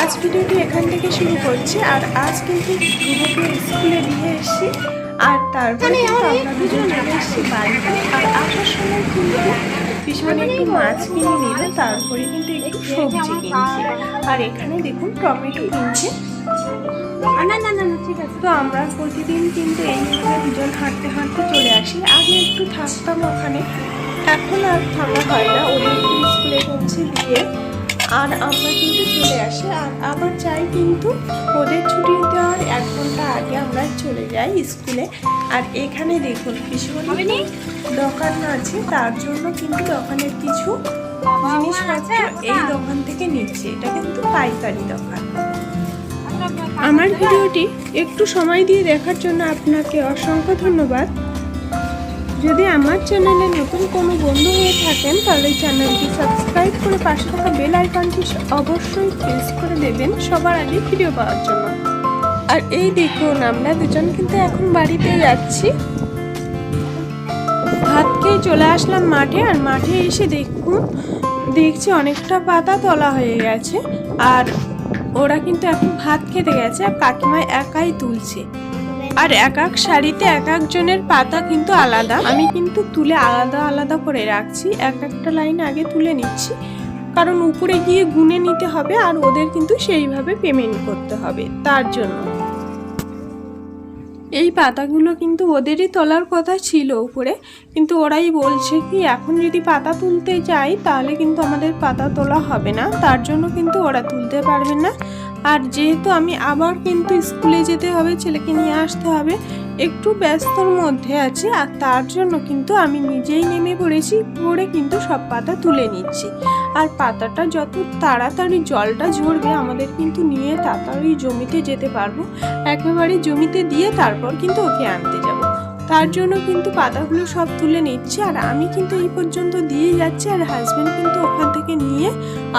আজ ভিডিওটি এখান থেকে শুরু করছি আর আজ কিন্তু ধ্রুবকে স্কুলে নিয়ে এসেছি আর তারপরে কিন্তু আমরা দুজন চলে এসেছি বাড়িতে আর আসার সময় কিন্তু পিছনে একটু মাছ কিনে নিল তারপরে কিন্তু একটু সবজি কিনছে। আর এখানে দেখুন টমেটো কিনছে। না না না ঠিক আছে। তো আমরা প্রতিদিন কিন্তু এইভাবে দুজন হাঁটতে হাঁটতে চলে আসি। আগে একটু থাকতাম ওখানে। এখন আর থাকা হয় না। ওদেরকে স্কুলে পৌঁছে দিয়ে আর আমরা কিন্তু চলে আসি আর আবার যাই কিন্তু ওদের ছুটি দেওয়ার এক ঘণ্টা আগে আমরা চলে যাই স্কুলে। আর এখানে দেখুন ভীষণ দোকান আছে তার জন্য কিন্তু দোকানের কিছু জিনিসপত্র এই দোকান থেকে নিচ্ছে। এটা কিন্তু পাইকারি দোকান। আমার ভিডিওটি একটু সময় দিয়ে দেখার জন্য আপনাকে অসংখ্য ধন্যবাদ। যদি আমার চ্যানেলে নতুন কোনো বন্ধু হয়ে থাকেন, তাহলে চ্যানেলটি সাবস্ক্রাইব করে পাশে থাকা বেল আইকনটি অবশ্যই প্রেস করে দেবেন সবার আগে ভিডিও পাওয়ার জন্য। আর এই দেখুন, আমরা দুজন কিন্তু এখন বাড়িতে যাচ্ছি। ভাত খেয়ে চলে আসলাম মাঠে, আর মাঠে এসে দেখুন, দেখছি অনেকটা পাতা তোলা হয়ে গেছে। আর ওরা কিন্তু এখন ভাত খেতে গেছে, আর কাকিমা একাই তুলছে। আর এক এক শাড়িতে এক একজনের পাতা কিন্তু আলাদা। আমি কিন্তু তুলে আলাদা আলাদা করে রাখছি, এক একটা লাইন আগে তুলে নিচ্ছি। কারণ উপরে গিয়ে গুনে নিতে হবে আর ওদের কিন্তু সেইভাবে পেমেন্ট করতে হবে, তার জন্য। এই পাতাগুলো কিন্তু ওদেরই তোলার কথা ছিল উপরে, কিন্তু ওরাই বলছে কি, এখন যদি পাতা তুলতে যাই, তাহলে কিন্তু আমাদের পাতা তোলা হবে না, তার জন্য কিন্তু ওরা তুলতে পারবে না। আর যেহেতু আমি আবার কিন্তু স্কুলে যেতে হবে, ছেলেকে নিয়ে আসতে হবে, একটু ব্যস্তর মধ্যে আছি আর তার জন্য কিন্তু আমি নিজেই নেমে পড়েছি, পড়ে কিন্তু সব পাতা তুলে নিচ্ছি। আর পাতাটা যত তাড়াতাড়ি জলটা ঝরবে, আমাদের কিন্তু নিয়ে তাড়াতাড়ি জমিতে যেতে পারব। একেবারে জমিতে দিয়ে তারপর কিন্তু ওকে আনতে যাব। তার জন্য কিন্তু পাতাগুলো সব তুলে নিচ্ছে আর আমি কিন্তু এই পর্যন্ত দিয়ে যাচ্ছি আর হাজব্যান্ড কিন্তু ওখান থেকে নিয়ে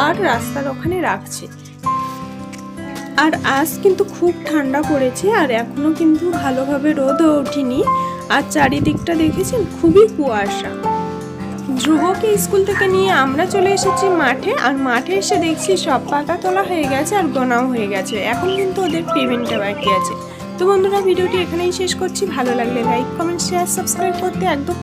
আর রাস্তার ওখানে রাখছে। আর আজ কিন্তু খুব ঠান্ডা পড়েছে আর এখনও কিন্তু ভালোভাবে রোদও ওঠেনি। আর চারিদিকটা দেখেছেন? খুবই কুয়াশা। ধ্রুবকে স্কুল থেকে নিয়ে আমরা চলে এসেছি মাঠে আর মাঠে এসে দেখছি সব পাতা তোলা হয়ে গেছে আর গোনাও হয়ে গেছে। এখন কিন্তু ওদের পেমেন্টটা বাকি আছে। তো বন্ধুরা, ভিডিওটি এখানেই শেষ করছি। ভালো লাগলে লাইক কমেন্ট শেয়ার সাবস্ক্রাইব করতে একদম